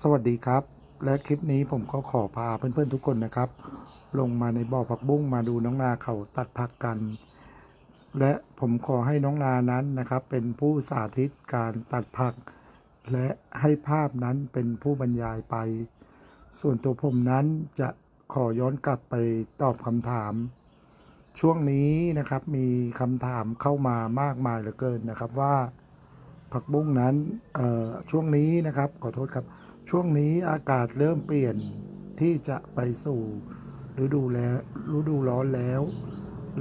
สวัสดีครับ และคลิปนี้ผมก็ขอพาเพื่อนๆทุกคนนะครับ ลงมาในบ่อผักบุ้งมาดูน้องนาเขาตัดผักกัน และผมขอให้น้องนานั้นนะครับ เป็นผู้สาธิตการตัดผัก และให้ภาพนั้นเป็นผู้บรรยายไป ส่วนตัวผมนั้นจะขอย้อนกลับไปตอบคำถาม ช่วงนี้นะครับมีคำถามเข้ามามากมายเหลือเกินนะครับว่าผักบุ้งนั้นช่วงนี้นะครับขอโทษครับ ช่วงนี้อากาศเริ่มเปลี่ยนที่จะไปสู่ฤดูแล้วฤดูร้อนแล้ว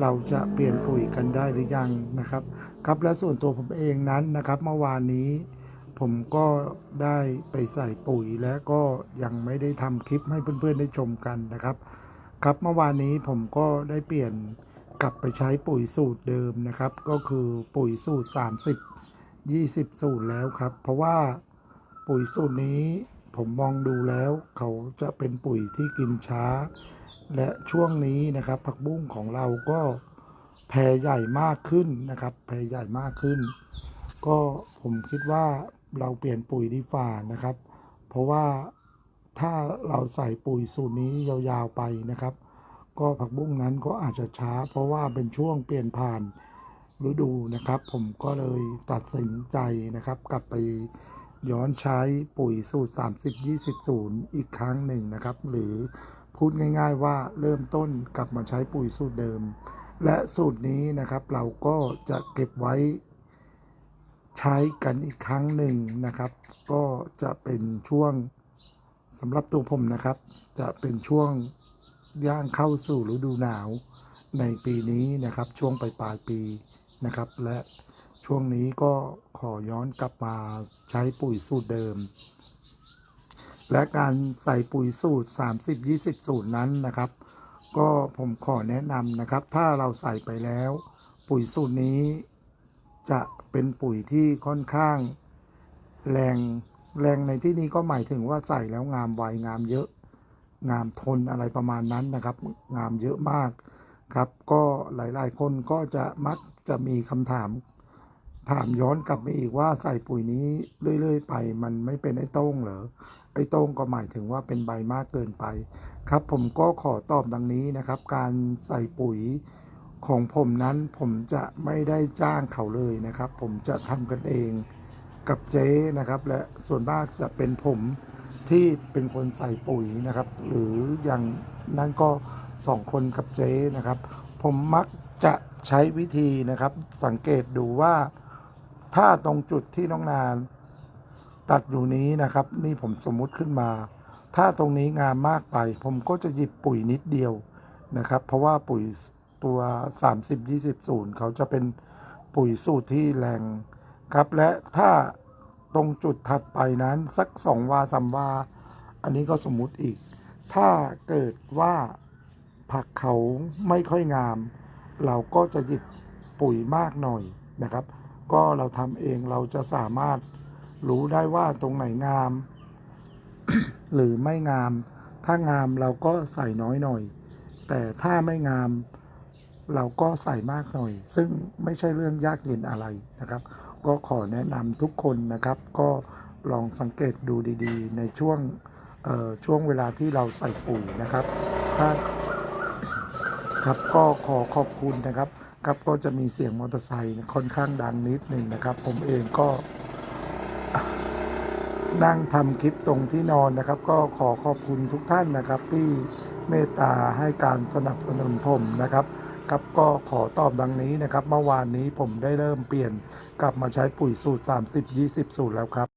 เราจะเปลี่ยนปุ๋ยกันได้หรือยังนะครับ ครับและส่วนตัวผมเองนั้นนะครับ เมื่อวานนี้ ผมก็ได้ไปใส่ปุ๋ยและก็ยังไม่ได้ทำคลิปให้เพื่อนๆได้ชมกันนะครับ ครับเมื่อวานนี้ผมก็ได้เปลี่ยนกลับไปใช้ปุ๋ยสูตรเดิมนะครับ ก็คือปุ๋ยสูตร 30 20 สูตรแล้วครับ เพราะว่าปุ๋ยสูตรนี้ ผมมองดูแล้วเขาจะเป็นปุ๋ยที่กินช้า และช่วงนี้นะครับ ผักบุ้งของเราก็แพรใหญ่มากขึ้นนะครับ แพรใหญ่มากขึ้น ก็ผมคิดว่าเราเปลี่ยนปุ๋ยดีฝ่านะครับ เพราะว่าถ้าเราใส่ปุ๋ยสูตรนี้ยาวๆไปนะครับ ก็ผักบุ้งนั้นก็อาจจะช้า เพราะว่าเป็นช่วงเปลี่ยนผ่านฤดูนะครับ ผมก็เลยตัดสินใจนะครับ กลับไป ย้อนใช้ปุ๋ยสูตร 30 20 0 อีกครั้งหนึ่งนะครับ หรือพูดง่าย ๆ ว่าเริ่มต้นกลับมาใช้ปุ๋ยสูตรเดิม และสูตรนี้นะครับเราก็จะเก็บไว้ใช้กันอีกครั้งหนึ่งนะครับ ก็จะเป็นช่วงสำหรับตัวผมนะครับ จะเป็นช่วงย่างเข้าสู่ฤดูหนาวในปีนี้นะครับ ช่วงปลายปลายปีนะครับ และ ช่วงนี้ก็ขอย้อนกลับมาใช้ปุ๋ยสูตรเดิม และการใส่ปุ๋ยสูตร 30 20 สูตรนั้นนะครับ ก็ผมขอแนะนำนะครับ ถ้าเราใส่ไปแล้ว ปุ๋ยสูตรนี้ จะเป็นปุ๋ยที่ค่อนข้าง แรงแรงในที่นี้ก็หมายถึงว่าใส่แล้วงามไวงามเยอะ งามทนอะไรประมาณนั้นนะครับ งามเยอะมากครับ ก็หลาย ๆ คนก็จะมักจะมีคำถาม ถามย้อนกลับไปอีกว่าใส่ปุ๋ยนี้เรื่อยๆ ไป มันไม่เป็นไอ้โต้งเหรอไอ้โต้งก็หมายถึงว่าเป็นใบมากเกินไป ครับผมก็ขอตอบดังนี้นะครับ การใส่ปุ๋ยของผมนั้นผมจะไม่ได้จ้างเขาเลยนะครับ ผมจะทำกันเองกับเจ๊นะครับ และส่วนมากจะเป็นผมที่เป็นคนใส่ปุ๋ยนะครับ หรืออย่างนั้นก็สองคนกับเจ๊นะครับ ผมมักจะใช้วิธีนะครับ สังเกตดูว่า ถ้าตรงจุดที่น้องนานตัดอยู่นี้นะครับ นี่ผมสมมุติขึ้นมา ถ้าตรงนี้งามมากไป ผมก็จะหยิบปุ๋ยนิดเดียวนะครับ เพราะว่าปุ๋ยตัว 30 20ศูนย์เขาจะเป็นปุ๋ยสูตรที่แรงครับ และถ้าตรงจุดถัดไปนั้นสัก 2 วาสามวา อันนี้ก็สมมุติอีก ถ้าเกิดว่าผักเขาไม่ค่อยงาม เราก็จะหยิบปุ๋ยมากหน่อยนะครับ ก็เราทำเองเราจะสามารถรู้ได้ว่าตรงไหนงาม หรือไม่งาม ถ้างามเราก็ใส่น้อยหน่อย แต่ถ้าไม่งาม เราก็ใส่มากหน่อย ซึ่งไม่ใช่เรื่องยากเย็นอะไรนะครับ ก็ขอแนะนำทุกคนนะครับ ก็ลองสังเกตดูดีๆ ในช่วงช่วงเวลาที่เราใส่ปุ๋ยนะครับถ้าครับก็ขอขอบคุณนะครับ ครับก็จะมีเสียงมอเตอร์ไซค์ค่อนข้างดังนิดหนึ่งนะครับ ผมเองก็นั่งทำคลิปตรงที่นอนนะครับ ก็ขอขอบคุณทุกท่านนะครับ ที่เมตตาให้การสนับสนุนผมนะครับครับก็ขอตอบดังนี้นะครับ เมื่อวานนี้ผมได้เริ่มเปลี่ยนกลับมาใช้ปุ๋ยสูตร 30 20 สูตรแล้วครับ